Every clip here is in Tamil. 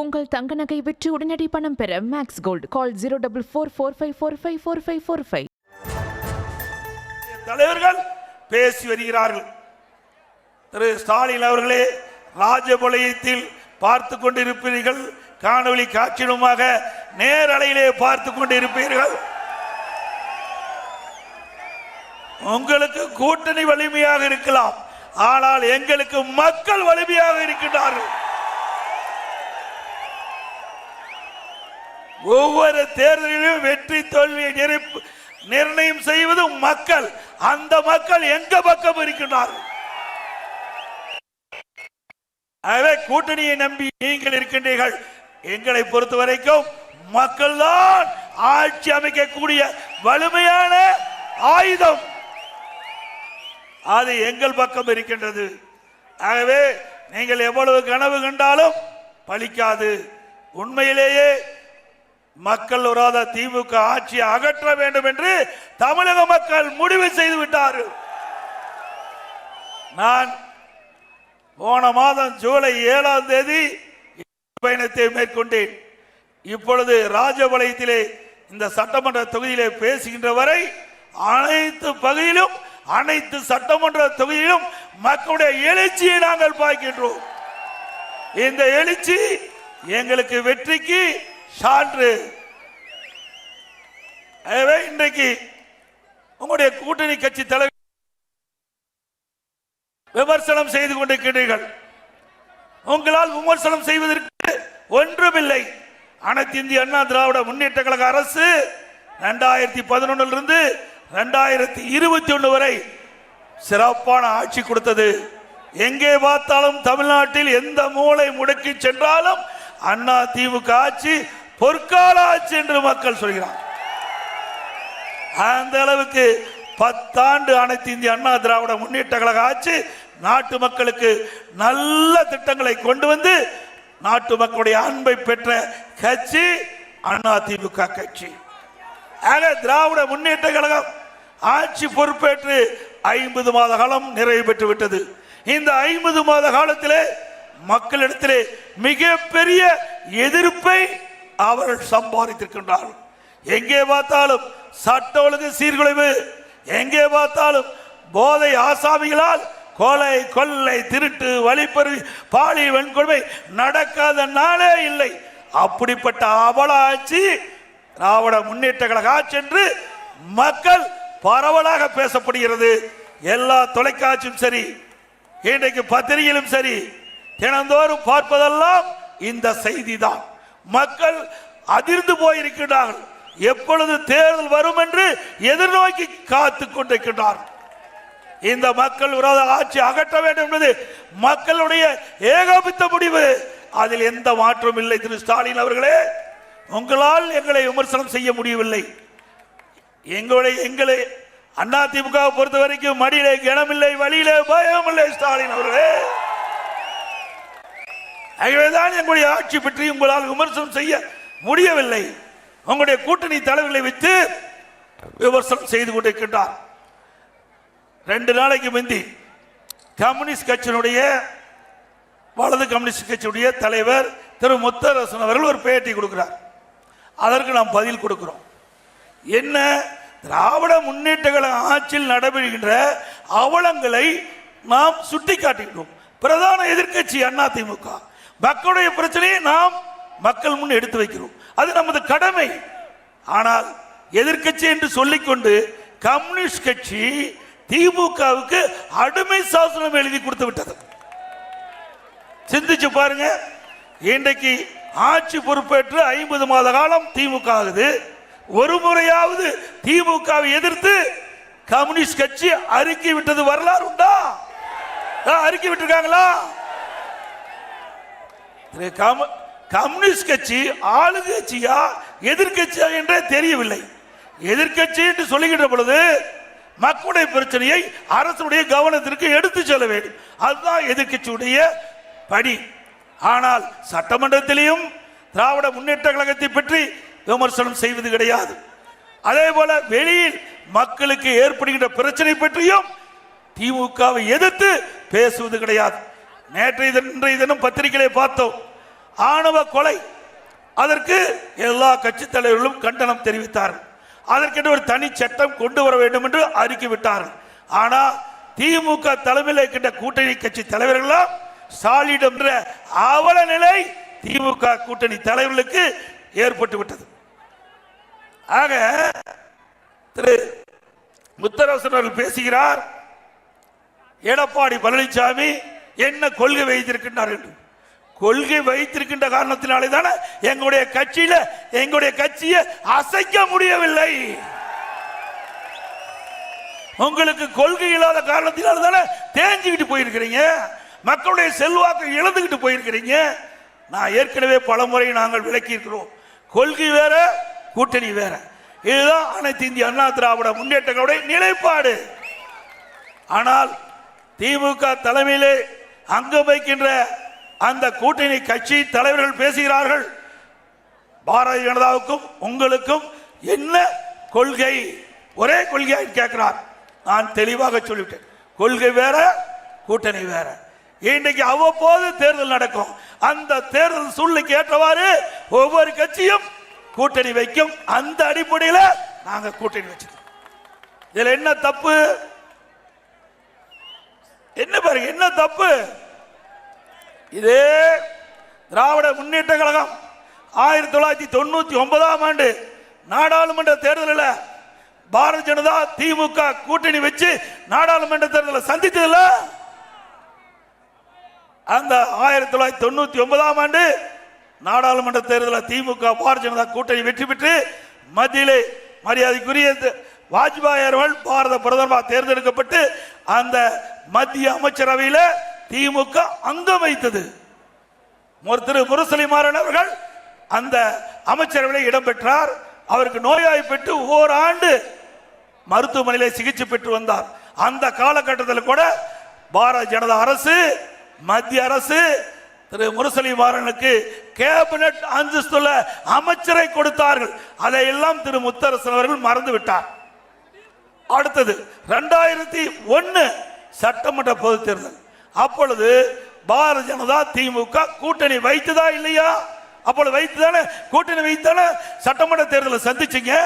உங்கள் தங்க நகை விற்று உடனடி பணம் பெற Max gold call zero double four four five four five four five four five தலைவர்கள் பேசி வருகிறார்கள். திரு ஸ்டாலின் அவர்களே ராஜபாளையத்தில் பார்த்து கொண்டிருப்பீர்கள். காணொளி காட்சியுமாக நேரலையிலே பார்த்து கொண்டிருப்பீர்கள். உங்களுக்கு கூட்டணி வலிமையாக இருக்கலாம். ஆனால் எங்களுக்கு மக்கள் வலிமையாக இருக்கின்றார்கள். ஒவ்வொரு தேர்தலிலும் வெற்றி தோல்வியை நிர்ணயம் செய்வது மக்கள். அந்த மக்கள் எங்க பக்கம் இருக்கின்றார்கள்? ஆகவே கூட்டணியை நம்பி நீங்கள் இருக்கின்றீர்கள். எங்களை பொறுத்த வரைக்கும் மக்கள் தான் ஆட்சி அமைக்கக்கூடிய வலிமையான ஆயுதம். அது எங்கள் பக்கம் இருக்கின்றது. ஆகவே நீங்கள் எவ்வளவு கனவு கண்டாலும் பலிக்காது. உண்மையிலேயே மக்கள் வராத திமுக ஆட்சியை அகற்ற வேண்டும் என்று தமிழக மக்கள் முடிவு செய்து விட்டார்கள். நான் போன மாதம் ஜூலை ஏழாம் தேதி பயணத்தை மேற்கொண்டேன். இப்பொழுது ராஜபாளையத்திலே இந்த சட்டமன்ற தொகுதியிலே பேசுகின்ற வரை அனைத்து பகுதியிலும் அனைத்து சட்டமன்ற தொகுதியிலும் மக்களுடைய எழுச்சியை நாங்கள் பார்க்கின்றோம். இந்த எழுச்சி எங்களுக்கு வெற்றிக்கு சான்று. ஆகவே இன்றைக்கு உங்களுடைய கூட்டணி கட்சி தலைவர் விமர்சனம் செய்து கொண்டிருக்கிறீர்கள். உங்களால் விமர்சனம் செய்வதற்கு ஒன்றுமில்லை. அனைத்து இந்திய அண்ணா திராவிட முன்னேற்ற கழக அரசு ரெண்டாயிரத்தி பதினொன்னிலிருந்து ரெண்டாயிரத்தி இருபத்தி ஒன்று வரை சிறப்பான ஆட்சி கொடுத்தது. எங்கே பார்த்தாலும் தமிழ்நாட்டில் எந்த மூளை முடக்கி சென்றாலும் அண்ணா திமுக ஆட்சி பொற்கால ஆட்சி என்று மக்கள் சொல்கிறார். அந்த அளவுக்கு பத்தாண்டு அனைத்து இந்திய அண்ணா திராவிட முன்னேற்ற கழக ஆட்சி நாட்டு மக்களுக்கு நல்ல திட்டங்களை கொண்டு வந்து நாட்டு மக்களுடைய அன்பை பெற்ற கட்சி அண்ணா திமுக கட்சி. ஆக திராவிட முன்னேற்ற கழகம் ஆட்சி பொறுப்பேற்று ஐம்பது மாத காலம் நிறைவு பெற்று விட்டது. இந்த ஐம்பது மாத காலத்திலே மக்களிடத்திலே மிகப்பெரிய எதிர்ப்பை அவர்கள் சம்பாதித்திருக்கின்றார்கள் எங்கே பார்த்தாலும் சட்ட ஒழுங்கு சீர்குலைவு எங்கே பார்த்தாலும் போதை ஆசாமிகளால் கொலை கொள்ளை திருட்டு வழிப்பறி பாலி வன்கொடுமை நடக்காத நாளே இல்லை. அப்படிப்பட்ட அவல ஆட்சி திராவிட முன்னேற்ற கழக ஆட்சி என்று மக்கள் பரவலாக பேசப்படுகிறது. எல்லா தொலைக்காட்சியும் சரி இன்றைக்கு பத்திரிகையிலும் சரி தினந்தோறும் பார்ப்பதெல்லாம் இந்த செய்தி தான் மக்கள் அதிர்ந்து போயிருக்கிறார்கள் எப்பொழுது தேர்தல் வரும் என்று எதிர்நோக்கி காத்து கொண்டிருக்கிறார்கள் இந்த மக்கள் விரோத ஆட்சி அகற்ற வேண்டும் என்பது மக்களுடைய ஏகோபித்த முடிவு. அதில் எந்த மாற்றம் இல்லை திரு ஸ்டாலின் அவர்களே. உங்களால் எங்களை விமர்சனம் செய்ய முடியவில்லை. எங்களுடைய எங்களை அண்ணா திமுக பொறுத்த வரைக்கும் மடியிலே கிணமில்லை வழியிலே பயம் இல்லை ஸ்டாலின் அவர்களே. ஆகவேதான் எங்களுடைய ஆட்சி பற்றி உங்களால் விமர்சனம் செய்ய முடியவில்லை. உங்களுடைய கூட்டணி தலைவர்களை வைத்து விமர்சனம் செய்து கொண்டிருக்கின்றார். ரெண்டு நாளைக்கு முந்தி கம்யூனிஸ்ட் கட்சியினுடைய வலது கம்யூனிஸ்ட் கட்சியுடைய தலைவர் திரு முத்தரசன் அவர்கள் ஒரு பேட்டி கொடுக்கிறார். அதற்கு நாம் பதில் கொடுக்கிறோம். என்ன? திராவிட முன்னேற்ற ஆட்சியில் நடைபெறுகின்ற அவலங்களை நாம் சுட்டி காட்டுகிறோம் பிரதான எதிர்க்கட்சி அதிமுக மக்களுடைய பிரச்சனையை நாம் மக்கள் முன் எடுத்து வைக்கிறோம். அது நமது கடமை. ஆனால் எதிர்க்கட்சி என்று சொல்லிக்கொண்டு கம்யூனிஸ்ட் கட்சி திமுகவுக்கு அடிமை சாசனம் எழுதி கொடுத்து விட்டது. சிந்திச்சு பாருங்க. இன்றைக்கு ஆட்சி பொறுப்பேற்று ஐம்பது மாத காலம் திமுக ஆகுது. ஒரு முறையாவது திமுகவை எதிர்த்து கம்யூனிஸ்ட் கட்சி அறிக்கை விட்டது வரலாறு உண்டா? ஆ, அறிக்கை விட்டுருக்காங்களா? கம்யூனிஸ்ட் கட்சி ஆளுங்கட்சியா எதிர்கட்சியா என்றே தெரியவில்லை. எதிர்க்கட்சி என்று சொல்லுகின்ற பொழுது மக்களுடைய பிரச்சனையை அரசுடைய கவனத்திற்கு எடுத்து செல்ல வேண்டும். அதுதான் எதிர்க்கட்சியுடைய பணி. ஆனால் சட்டமன்றத்திலையும் திராவிட முன்னேற்ற கழகத்தை பற்றி விமர்சனம் செய்வது கிடையாது. அதே போல வெளியில் மக்களுக்கு ஏற்படுகின்ற பிரச்சனை பற்றியும் திமுகவை எதிர்த்து பேசுவது கிடையாது. நேற்றைய தினம் இன்றைய தினம் பத்திரிகைகளை பார்த்தோம். ஆணவ கொலை. அதற்கு எல்லா கட்சி தலைவர்களும் கண்டனம் தெரிவித்தார்கள். அதற்கென்று ஒரு தனி சட்டம் கொண்டு வர வேண்டும் என்று அறிக்கை விட்டார்கள். ஆனா திமுக தலைமையில் இருக்கின்ற கூட்டணி கட்சி தலைவர்களாம் ஸ்டாலின் என்ற அவல நிலை திமுக கூட்டணி தலைவர்களுக்கு ஏற்பட்டு விட்டது. ஆக திரு முத்தரசன் அவர்கள் பேசுகிறார். எடப்பாடி பழனிசாமி என்ன கொள்கை வைத்திருக்கின்றார் என்று? கொள்கை வைத்திருக்கின்ற காரணத்தினாலே தானே எங்களுடைய கட்சியில எங்களுடைய கட்சியை அசைக்க முடியவில்லை. உங்களுக்கு கொள்கை இல்லாத காரணத்தினால தானே தேஞ்சுக்கிட்டு போயிருக்கிறீங்க மக்களுடைய செல்வாக்கை இழந்துகிட்டு போயிருக்கிறீங்க. நான் ஏற்கனவே பல முறை நாங்கள் விளக்கி இருக்கிறோம் கொள்கை வேற கூட்டணி வேற. இதுதான் அனைத்து இந்திய அண்ணா திராவிட முன்னேற்றங்களுடைய நிலைப்பாடு. ஆனால் திமுக தலைமையிலே அங்கு வைக்கின்ற அந்த கூட்டணி கட்சி தலைவர்கள் பேசுகிறார்கள். பாரதிய ஜனதாவுக்கும் உங்களுக்கும் என்ன கொள்கை? ஒரே கொள்கையாக கேட்கிறார். நான் தெளிவாக சொல்லிவிட்டேன். கொள்கை வேற கூட்டணி வேற. இன்றைக்கு அவ்வப்போது தேர்தல் நடக்கும். அந்த தேர்தல் சூழ்நிலைக்கு ஏற்றவாறு ஒவ்வொரு கட்சியும் கூட்டணி வைக்கும். அந்த அடிப்படையில் நாங்கள் கூட்டணி வச்சிருக்கோம் இதில் என்ன தப்பு? என்ன பாருங்க என்ன தப்பு? இதே திராவிட முன்னேற்ற கழகம். ஆயிரத்தி தொள்ளாயிரத்தி தொண்ணூத்தி ஒன்பதாம் ஆண்டு நாடாளுமன்ற தேர்தலில் பாரதிய ஜனதா திமுக கூட்டணி வச்சு நாடாளுமன்ற தேர்தலை சந்தித்ததுல அந்த ஆயிரத்தி தொள்ளாயிரத்தி தொண்ணூத்தி ஒன்பதாம் ஆண்டு நாடாளுமன்ற தேர்தலில் திமுக பாரதிய ஜனதா கூட்டணி வெற்றி பெற்று மத்தியிலே மரியாதைக்குரிய வாஜ்பாய் அவர்கள் பாரத பிரதமராக தேர்ந்தெடுக்கப்பட்டு அந்த மத்திய அமைச்சரவையில் திமுக அங்கம் வைத்தது. திரு முரசலிமாறன் அவர்கள் அந்த அமைச்சரவையில் இடம்பெற்றார் அவருக்கு நோயாய்ப்பட்டு ஓராண்டு மருத்துவமனையிலே சிகிச்சை பெற்று வந்தார். அந்த காலகட்டத்தில் கூட பாரதிய ஜனதா அரசு மத்திய அரசு திரு முரசலி மாறனுக்கு கேபினட் அந்தஸ்துள்ள அமைச்சரை கொடுத்தார்கள். அதையெல்லாம் திரு முத்தரசன் அவர்கள் மறந்து விட்டார். அடுத்தது ரெண்டாயிரத்தி ஒன்று சட்டமன்ற பொது தேர்தல். அப்பொழுது பாரதிய ஜனதா திமுக கூட்டணி வைத்ததா இல்லையா? அப்பொழுது வைத்துதானே? கூட்டணி வைத்தானே? சட்டமன்ற தேர்தலை சந்திச்சிங்க.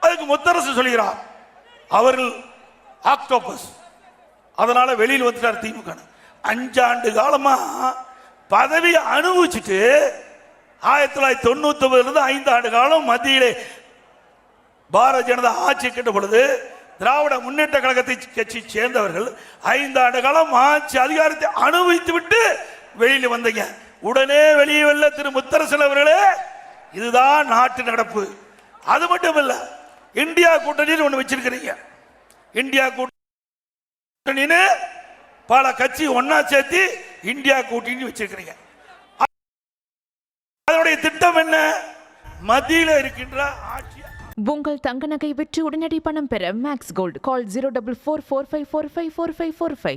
அதுக்கு முத்தரசு சொல்கிறார். அவர்கள் ஆக்டோபஸ். அதனால வெளியில் வந்துட்டார் திமுக. அஞ்சாண்டு காலமா பதவியை அனுபவிச்சுட்டு ஆயிரத்தி தொள்ளாயிரத்தி தொண்ணூத்தி ஒன்பதுல இருந்து ஐந்து ஆண்டு காலம் மத்தியிலே பாரதிய ஜனதா ஆட்சி கிட்ட பொழுது திராவிட முன்னேற்ற கழகத்தை கட்சி சேர்ந்தவர்கள் ஐந்து ஆண்டு காலம் ஆட்சி அதிகாரத்தை அனுபவித்து விட்டு வெளியில் வந்தீங்க. உடனே வெளியே வெல்ல திரு முத்தரசன் அவர்களே. இதுதான் நாட்டு நடப்பு. அது மட்டும் இல்ல இந்தியா கூட்டணின்னு ஒண்ணு வச்சிருக்கிறீங்க. இந்தியா கூட்டணின்னு பல கட்சி ஒன்னா சேர்த்து இந்தியா கூட்டணி வச்சிருக்கிறீங்க. அதனுடைய திட்டம் என்ன? மத்தியில் இருக்கின்ற ஆட்சி உங்கள் தங்க நகை விற்று உடனடி பணம் பெற Max gold call zero double four four five four five four five four five